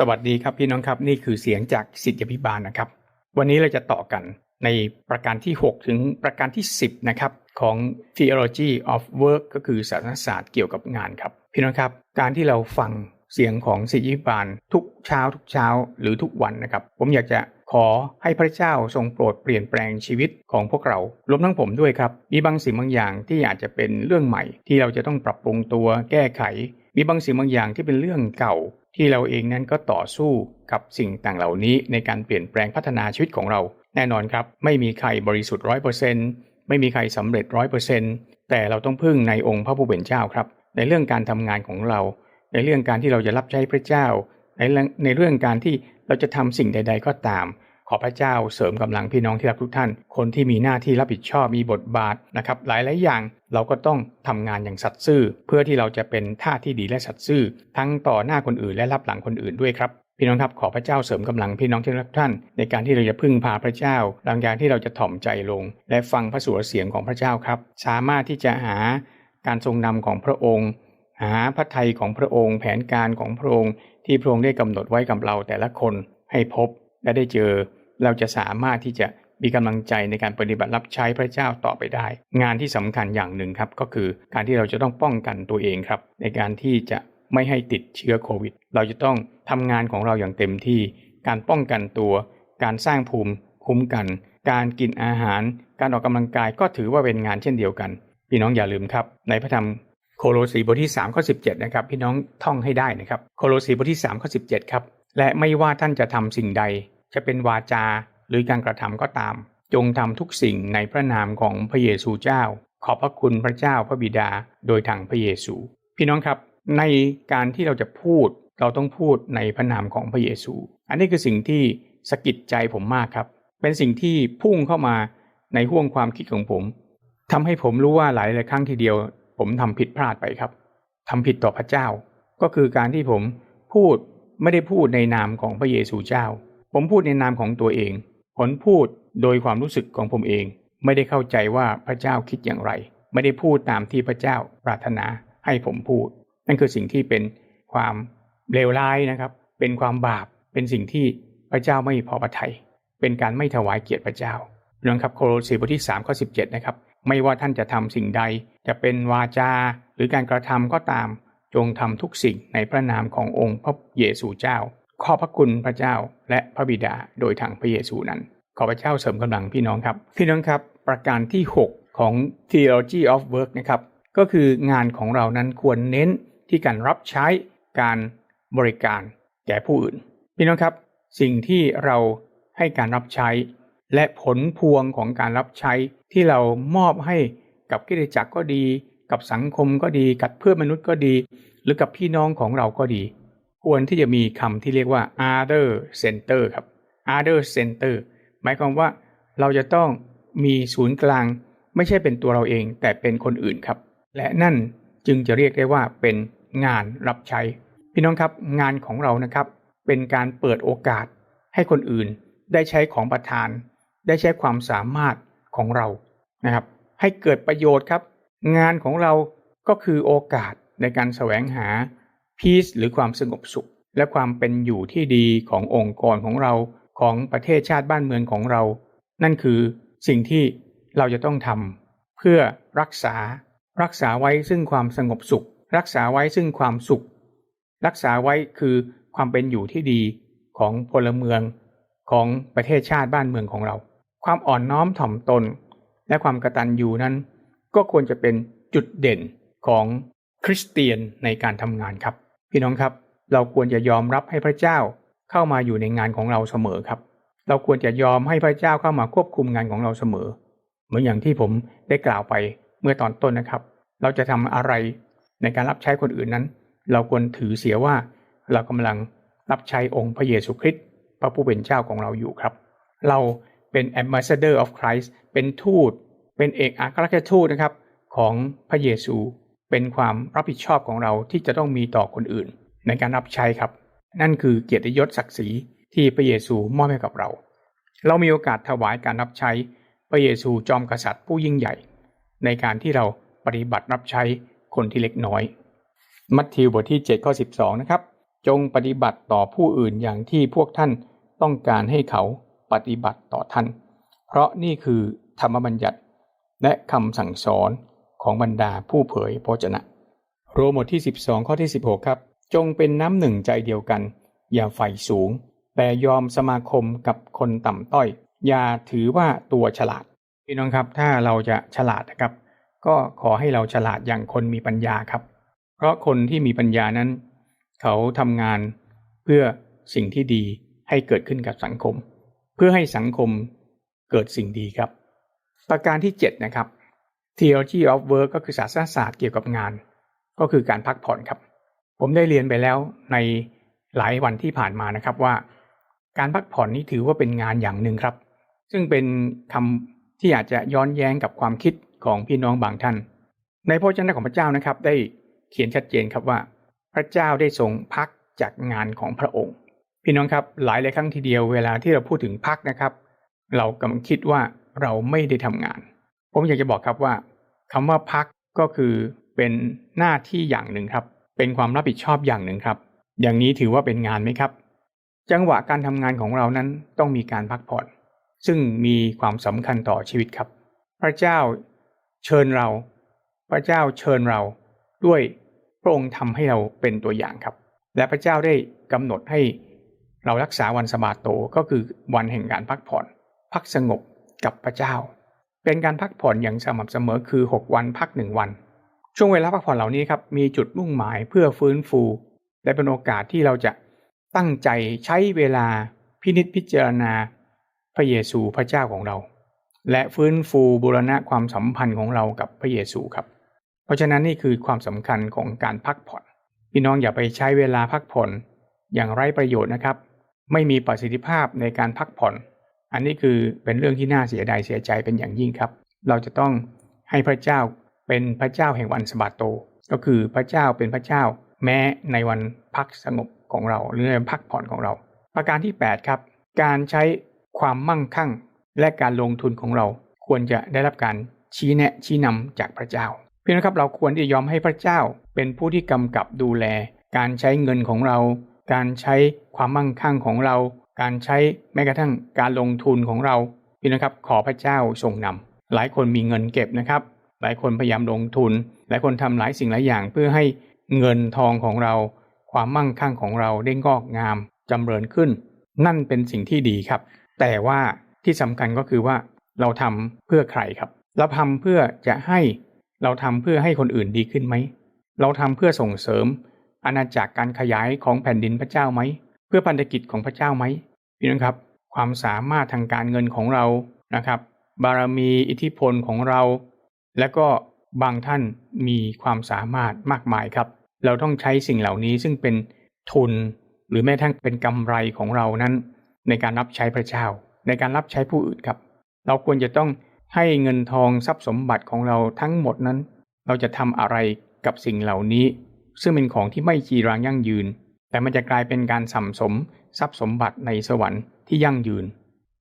สวัสดีครับพี่น้องครับนี่คือเสียงจากสิทธิพิบาลนะครับ วันนี้เราจะต่อกันในประการที่ 6 ถึงประการที่ 10นะครับของ theology of work ก็คือศาสนศาสตร์เกี่ยวกับงานครับ พี่น้องครับ การที่เราฟังเสียงของสิทธิพิบาลทุกเช้าทุกเช้าหรือทุกวันนะครับ ผมอยากจะขอให้พระเจ้าทรงโปรดเปลี่ยนแปลงชีวิตของพวกเรารวมทั้งผมด้วยครับ มีบางสิ่งบางอย่างที่อาจจะเป็นเรื่องใหม่ ที่เราจะต้องปรับปรุงตัวแก้ไข มีบางสิ่งบางอย่างที่เป็นเรื่องเก่า ที่เราเองนั้นก็ต่อสู้กับสิ่งต่างเหล่านี้ในการเปลี่ยนแปลงพัฒนาชีวิตของเรา แน่นอนครับ ไม่มีใครบริสุทธิ์ร้อยเปอร์เซ็นต์ไม่มีใครสำเร็จร้อยเปอร์เซ็นต์แต่เราต้องพึ่งในองค์พระผู้เป็นเจ้าครับ ในเรื่องการทำงานของเรา ในเรื่องการที่เราจะรับใช้พระเจ้า ในเรื่องในเรื่องการที่เราจะทำสิ่งใด ๆ ก็ตาม ขอพระเจ้าเสริมกำลังพี่น้องที่รักทุกท่าน คนที่มีหน้าที่รับผิดชอบมีบทบาทนะครับหลายๆอย่างเราก็ต้องทำงานอย่างสัตย์ซื่อ เพื่อที่เราจะเป็นท่าที่ดีและสัตย์ซื่อ ทั้งต่อหน้าคนอื่นและรับหลังคนอื่นด้วยครับพี่น้องครับขอพระเจ้าเสริมกำลังพี่น้องที่รักท่าน ในการที่เราจะพึ่งพาพระเจ้าหลังจากที่เราจะถ่อมใจลง และฟังพระสุรเสียงของพระเจ้าครับ สามารถที่จะหาการทรงนำของพระองค์ หาพระทัยของพระองค์ แผนการของพระองค์ ที่พระองค์ได้กำหนดไว้กับเราแต่ละคนให้พบและได้เจอ เราจะสามารถที่จะมีกำลังใจในการปฏิบัติรับใช้พระเจ้าต่อไปได้ งานที่สำคัญอย่างหนึ่งครับ ก็คือการที่เราจะต้องป้องกันตัวเองครับ ในการที่จะไม่ให้ติดเชื้อโควิด เราจะต้องทำงานของเราอย่างเต็มที่ การป้องกันตัว การสร้างภูมิคุ้มกัน การกินอาหาร การออกกำลังกายก็ถือว่าเป็นงานเช่นเดียวกัน พี่น้องอย่าลืมครับ ในพระธรรมโคโลสีบทที่3ข้อ17นะครับพี่น้องท่องให้ได้นะครับโคโลสีบทที่3ข้อ17ครับและไม่ว่าท่านจะทำสิ่งใด จะเป็นวาจาหรือการกระทำก็ตาม จงทำทุกสิ่งในพระนามของพระเยซูเจ้า ขอบพระคุณพระเจ้าพระบิดาโดยทางพระเยซู พี่น้องครับในการที่เราจะพูดเราต้องพูดในพระนามของพระเยซู อันนี้คือสิ่งที่สะกิดใจผมมากครับ เป็นสิ่งที่พุ่งเข้ามาในห่วงความคิดของผมทำให้ผมรู้ว่าหลายหลายครั้งทีเดียว ผมทำผิดพลาดไปครับทำผิดต่อพระเจ้า ก็คือการที่ผมพูดไม่ได้พูดในนามของพระเยซูเจ้า ผมพูดในนามของตัวเองผมพูดโดยความรู้สึกของผมเอง ไม่ได้เข้าใจว่าพระเจ้าคิดอย่างไร ไม่ได้พูดตามที่พระเจ้าปรารถนาให้ผมพูด นั่นคือสิ่งที่เป็นความเลวร้ายนะครับ เป็นความบาป เป็นสิ่งที่พระเจ้าไม่พอพระทยัย เป็นการไม่ถวายเกียรติพระเจ้าเรื่องครับโคโลสีบทที่3ข้อ17นะครับ ไม่ว่าท่านจะทำสิ่งใด จะเป็นวาจาหรือการกระทำก็ตาม จงทำทุกสิ่งในพระนามขององค์พระเยซูเจ้า ขอบพระคุณพระเจ้าและพระบิดาโดยทางพระเยซูนั้น ขอพระเจ้าเสริมกำลังพี่น้องครับ พี่น้องครับ ประการที่ 6 ของ theology of work นะครับ ก็คืองานของเรานั้นควรเน้นที่การรับใช้การบริการแก่ผู้อื่น พี่น้องครับ สิ่งที่เราให้การรับใช้ และผลพวงของการรับใช้ที่เรามอบให้กับกิจจักรก็ดี กับสังคมก็ดี กับเพื่อนมนุษย์ก็ดี หรือกับพี่น้องของเราก็ดี ควรที่จะมีคำที่เรียกว่า other center ครับ other center หมายความว่าเราจะต้องมีศูนย์กลาง ไม่ใช่เป็นตัวเราเอง แต่เป็นคนอื่นครับ และนั่นจึงจะเรียกได้ว่าเป็นงานรับใช้ พี่น้องครับงานของเรานะครับ เป็นการเปิดโอกาส ให้คนอื่นได้ใช้ของประทาน ได้ใช้ความสามารถของเรานะครับ ให้เกิดประโยชน์ครับ งานของเราก็คือโอกาสในการแสวงหา peace หรือความสงบสุข และความเป็นอยู่ที่ดีขององค์กรของเราของประเทศชาติบ้านเมืองของเรา นั่นคือสิ่งที่เราจะต้องทำเพื่อรักษา รักษาไว้ซึ่งความสงบสุข รักษาไว้ซึ่งความสุข รักษาไว้คือความเป็นอยู่ที่ดีของพลเมืองของประเทศชาติบ้านเมืองของเรา ความอ่อนน้อมถ่อมตน และความกตัญญูนั้น ก็ควรจะเป็นจุดเด่นของคริสเตียนในการทำงานครับ พี่น้องครับ เราควรจะยอมรับให้พระเจ้าเข้ามาอยู่ในงานของเราเสมอครับ เราควรจะยอมให้พระเจ้าเข้ามาควบคุมงานของเราเสมอ เหมือนอย่างที่ผมได้กล่าวไปเมื่อตอนต้นนะครับ เราจะทำอะไรในการรับใช้คนอื่นนั้น เราควรถือเสียว่าเรากำลังรับใช้องค์พระเยซูคริสต์พระผู้เป็นเจ้าของเราอยู่ครับ เราเป็น ambassador of Christ เป็นทูต เป็นเอกอัครราชทูตนะครับของพระเยซู เป็นความรับผิดชอบของเราที่จะต้องมีต่อคนอื่น ในการรับใช้ครับ นั่นคือเกียรติยศศักดิ์ศรีที่พระเยซูมอบให้กับเรา เรามีโอกาสถวายการรับใช้พระเยซูจอมกษัตริย์ผู้ยิ่งใหญ่ ในการที่เราปฏิบัติรับใช้คนที่เล็กน้อย มัทธิวบทที่7ข้อ12 นะครับ จงปฏิบัติต่อผู้อื่นอย่างที่พวกท่านต้องการให้เขาปฏิบัติต่อท่าน เพราะนี่คือธรรมบัญญัติและคำสั่งสอน ของบรรดาผู้เผยพระชนะ โรมบทที่ 12 ข้อที่ 16 ครับ จงเป็นน้ำหนึ่งใจเดียวกัน อย่าใฝ่สูง แต่ยอมสมาคมกับคนต่ำต้อย อย่าถือว่าตัวฉลาดพี่น้องครับถ้าเราจะฉลาดนะครับ ก็ขอให้เราฉลาดอย่างคนมีปัญญาครับ เพราะคนที่มีปัญญานั้น เขาทำงานเพื่อสิ่งที่ดีให้เกิดขึ้นกับสังคม เพื่อให้สังคมเกิดสิ่งดีครับ ประการที่7นะครับ theology of work ก็คือศาสนศาสตร์เกี่ยวกับงาน ก็คือการพักผ่อนครับ ผมได้เรียนไปแล้วในหลายวันที่ผ่านมานะครับว่า การพักผ่อนนี้ถือว่าเป็นงานอย่างหนึ่งครับ ซึ่งเป็นคำที่อาจจะย้อนแย้งกับความคิดของพี่น้องบางท่าน ในพระเจ้าของพระเจ้านะครับ ได้เขียนชัดเจนครับว่า พระเจ้าได้ทรงพักจากงานของพระองค์ พี่น้องครับหลายหลายครั้งทีเดียวเวลาที่เราพูดถึงพักนะครับ เรากำลังคิดว่าเราไม่ได้ทำงาน ผมอยากจะบอกครับว่าคำว่าพักก็คือเป็นหน้าที่อย่างหนึ่งครับ เป็นความรับผิดชอบอย่างหนึ่งครับ อย่างนี้ถือว่าเป็นงานไหมครับ จังหวะการทำงานของเรานั้นต้องมีการพักผ่อน ซึ่งมีความสำคัญต่อชีวิตครับ พระเจ้าเชิญเรา พระเจ้าเชิญเราด้วยพระองค์ทำให้เราเป็นตัวอย่างครับ และพระเจ้าได้กำหนดให้เรารักษาวันสบาโตก็คือวันแห่งการพักผ่อน พักสงบกับพระเจ้า เป็นการพักผ่อนอย่างสม่ำเสมอคือ 6 วันพักหนึ่งวัน ช่วงเวลาพักผ่อนเหล่านี้ครับมีจุดมุ่งหมายเพื่อฟื้นฟู และเป็นโอกาสที่เราจะตั้งใจใช้เวลาพินิจพิจารณา พระเยซูพระเจ้าของเรา และฟื้นฟูบูรณะความสัมพันธ์ของเรากับพระเยซูครับ เพราะฉะนั้นนี่คือความสำคัญของการพักผ่อนพี่น้องอย่าไปใช้เวลาพักผ่อนอย่างไร้ประโยชน์นะครับ ไม่มีประสิทธิภาพในการพักผ่อน อันนี้คือเป็นเรื่องที่น่าเสียดายเสียใจเป็นอย่างยิ่งครับ เราจะต้องให้พระเจ้าเป็นพระเจ้าแห่งวันสบาโต ก็คือพระเจ้าเป็นพระเจ้า แม้ในวันพักสงบของเรา หรือในพักผ่อนของเรา ประการที่ 8 ครับ การใช้ความมั่งคั่งและการลงทุนของเรา ควรจะได้รับการชี้แนะชี้นำจากพระเจ้าเพียงนครับเราควรที่จะยอมให้พระเจ้าเป็นผู้ที่กำกับดูแล การใช้เงินของเรา การใช้ความมั่งคั่งของเรา การใช้แม้กระทั่งการลงทุนของเราพี่นะครับขอพระเจ้าทรงนำหลายคนมีเงินเก็บนะครับ หลายคนพยายามลงทุน หลายคนทำหลายสิ่งหลายอย่างเพื่อให้เงินทองของเรา ความมั่งคั่งของเราได้งอกงามจำเริญขึ้น นั่นเป็นสิ่งที่ดีครับ แต่ว่าที่สำคัญก็คือว่าเราทำเพื่อใครครับ เราทำเพื่อจะให้เราทำเพื่อให้คนอื่นดีขึ้นไหม เราทำเพื่อส่งเสริมอาณาจักรการขยายของแผ่นดินพระเจ้าไหม เพื่อพันธกิจของพระเจ้าไหมพี่น้องครับ ความสามารถทางการเงินของเรานะครับ บารมีอิทธิพลของเรา และก็บางท่านมีความสามารถมากมายครับ เราต้องใช้สิ่งเหล่านี้ซึ่งเป็นทุนหรือแม้ทั้งเป็นกำไรของเรานั้น ในการรับใช้พระเจ้า ในการรับใช้ผู้อื่นครับ เราควรจะต้องให้เงินทองทรัพย์สมบัติของเราทั้งหมดนั้น เราจะทำอะไรกับสิ่งเหล่านี้ ซึ่งเป็นของที่ไม่จีรังยั่งยืน แต่มันจะกลายเป็นการสัมสมทรัพย์สมบัติในสวรรค์ที่ยั่งยืน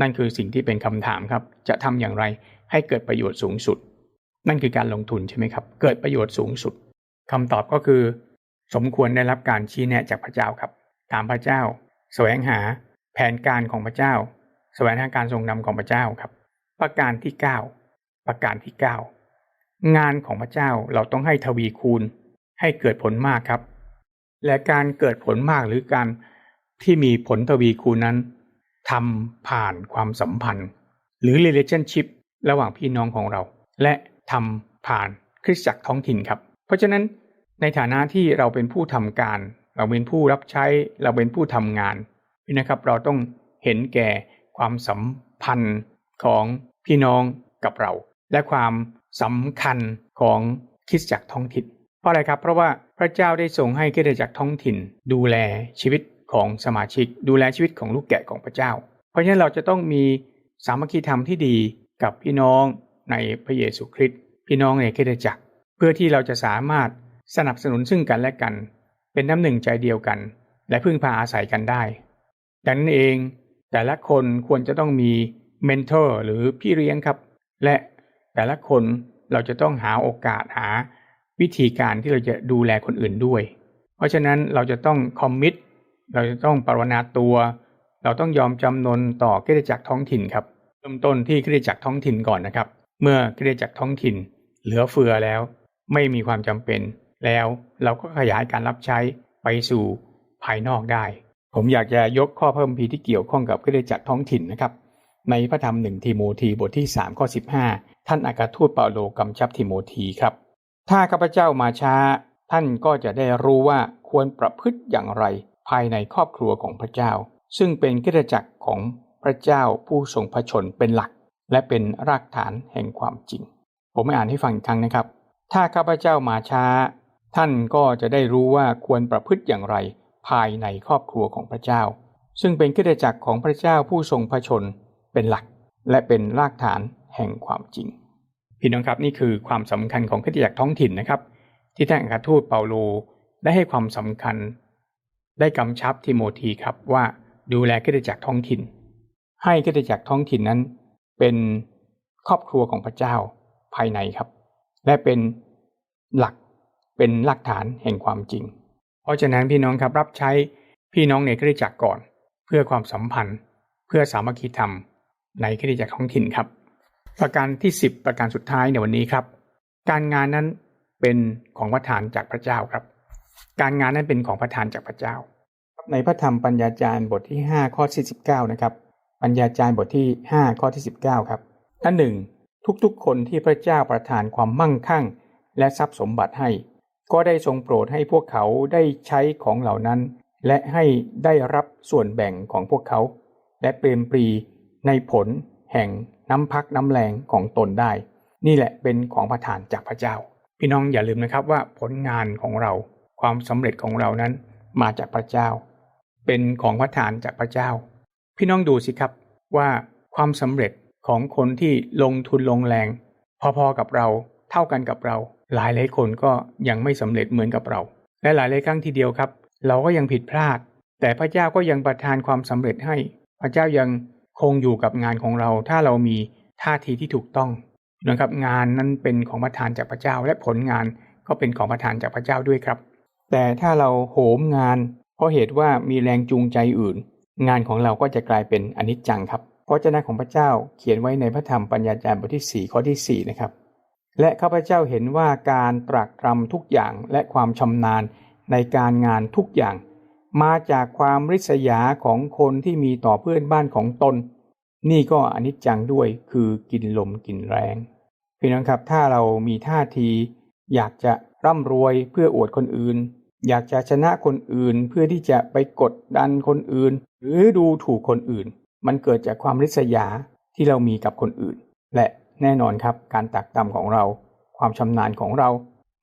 นั่นคือสิ่งที่เป็นคำถามครับ จะทำอย่างไรให้เกิดประโยชน์สูงสุด นั่นคือการลงทุนใช่ไหมครับ เกิดประโยชน์สูงสุดคำตอบก็คือ สมควรได้รับการชี้แนะจากพระเจ้าครับ ตามพระเจ้า แสวงหา แผนการของพระเจ้า แสวงหาการทรงนำของพระเจ้าครับ ประการที่ 9 ประการที่ 9 งานของพระเจ้าเราต้องให้ทวีคูณ ให้เกิดผลมากครับ และการเกิดผลมากหรือการที่มีผลทวีคูณนั้นทำผ่านความสัมพันธ์ หรือ relationship ระหว่างพี่น้องของเรา และทำผ่านคริสตจักรท้องถิ่นครับ เพราะฉะนั้นในฐานะที่เราเป็นผู้ทำการ เราเป็นผู้รับใช้เราเป็นผู้ทำงานนะครับ เราต้องเห็นแก่ความสัมพันธ์ของพี่น้องกับเรา และความสำคัญของคริสตจักรท้องถิ่นเพราะอะไรครับ เพราะว่า พระเจ้าได้ทรงให้คริสตจักรท้องถิ่น ดูแลชีวิตของสมาชิก ดูแลชีวิตของลูกแกะของพระเจ้า เพราะฉะนั้นเราจะต้องมีสามัคคีธรรมที่ดีกับพี่น้องในพระเยซูคริสต์พี่น้องในคริสตจักร เพื่อที่เราจะสามารถสนับสนุนซึ่งกันและกัน เป็นน้ำหนึ่งใจเดียวกัน และพึ่งพาอาศัยกันได้ดังนั้นเองแต่ละคนควรจะต้องมีเมนเทอร์หรือพี่เลี้ยงครับ และแต่ละคนเราจะต้องหาโอกาสหา วิธีการที่เราจะดูแลคนอื่นด้วย เพราะฉะนั้นเราจะต้องคอมมิตเราจะต้องปรนนาตัว เราต้องยอมจำนนต่อคริสตจักรท้องถิ่นครับเริ่มต้นที่คริสตจักรท้องถิ่นก่อนนะครับ เมื่อคริสตจักรท้องถิ่น เหลือเฟือแล้ว ไม่มีความจำเป็น แล้วเราก็ขยายการรับใช้ไปสู่ภายนอกได้ ผมอยากจะยกข้อเพิ่มพีที่เกี่ยวข้องกับคริสตจักรท้องถิ่นนะครับในพระธรรมหนึ่งทิโมธีบทที่3ข้อ15 ท่านอากาทูตเปาโลกำชับทิโมธีครับ ถ้าข้าพเจ้ามาช้า ท่านก็จะได้รู้ว่าควรประพฤติอย่างไร ภายในครอบครัวของพระเจ้า ซึ่งเป็นคริสตจักรของพระเจ้าผู้ทรงพระชนเป็นหลัก และเป็นรากฐานแห่งความจริง ผมไม่อ่านให้ฟังอีกครั้งนะครับ ถ้าข้าพเจ้ามาช้า ท่านก็จะได้รู้ว่าควรประพฤติอย่างไร ภายในครอบครัวของพระเจ้า ซึ่งเป็นคริสตจักรของพระเจ้าผู้ทรงพระชนเป็นหลัก และเป็นรากฐานแห่งความจริง พี่น้องครับนี่คือความสำคัญของคริสตจักรท้องถิ่นนะครับ ที่ท่านอัครทูตเปาโลได้ให้ความสำคัญ ได้กำชับทิโมธีครับว่าดูแลคริสตจักรท้องถิ่น ให้คริสตจักรท้องถิ่นนั้น เป็นครอบครัวของพระเจ้าภายในครับ และเป็นหลักเป็นหลักฐานแห่งความจริง เพราะฉะนั้นพี่น้องครับรับใช้พี่น้องในคริสตจักรก่อน เพื่อความสัมพันธ์ เพื่อสามัคคีธรรมในคริสตจักรท้องถิ่นครับ ประการที่ 10 ประการสุดท้ายในวันนี้ครับ การงานนั้นเป็นของประทานจากพระเจ้าครับ การงานนั้นเป็นของประทานจากพระเจ้า ในพระธรรมปัญญาจารย์บทที่ 5 ข้อที่19นะครับปัญญาจารย์บทที่ 5 ข้อที่ 19 ครับอันหนึ่งทุกๆ คนที่พระเจ้าประทานความมั่งคั่ง และทรัพย์สมบัติให้ ก็ได้ทรงโปรดให้พวกเขาได้ใช้ของเหล่านั้น และให้ได้รับส่วนแบ่งของพวกเขา และเปรมปรีในผลแห่ง น้ำพักน้ำแรงของตนได้ นี่แหละเป็นของประทานจากพระเจ้า พี่น้องอย่าลืมนะครับว่าผลงานของเรา ความสำเร็จของเรานั้นมาจากพระเจ้า เป็นของประทานจากพระเจ้า พี่น้องดูสิครับว่าความสำเร็จของคนที่ลงทุนลงแรง พอๆกับเราเท่ากันกับเรา หลายหลายคนก็ยังไม่สำเร็จเหมือนกับเรา และหลายหลายครั้งทีเดียวครับ เราก็ยังผิดพลาด แต่พระเจ้าก็ยังประทานความสำเร็จให้ พระเจ้ายัง คงอยู่กับงานของเราถ้าเรามีท่าทีที่ถูกต้องนะครับงานนั้นเป็นของประทานจากพระเจ้า และผลงานก็เป็นของประทานจากพระเจ้าด้วยครับ แต่ถ้าเราโหมงาน เพราะเหตุว่ามีแรงจูงใจอื่น งานของเราก็จะกลายเป็นอนิจจังครับพระเจ้าของพระเจ้าเขียนไว้ในพระธรรมปัญญาจารย์บทที่4ข้อที่4นะครับและข้าพเจ้าเห็นว่าการตรักตรำทุกอย่างและความชำนาญในการงานทุกอย่าง มาจากความริษยาของคนที่มีต่อเพื่อนบ้านของตน นี่ก็อนิจจังด้วยคือกินลมกินแรงพี่น้องครับถ้าเรามีท่าที อยากจะร่ำรวยเพื่ออวดคนอื่น อยากจะชนะคนอื่นเพื่อที่จะไปกดดันคนอื่น หรือดูถูกคนอื่น มันเกิดจากความริษยาที่เรามีกับคนอื่น และแน่นอนครับการตักตำของเรา ความชำนาญของเรา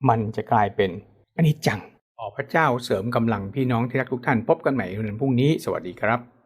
มันจะกลายเป็นอนิจจัง ขอพระเจ้าเสริมกำลังพี่น้องที่รักทุกท่านพบกันใหม่ในวันพรุ่งนี้ สวัสดีครับ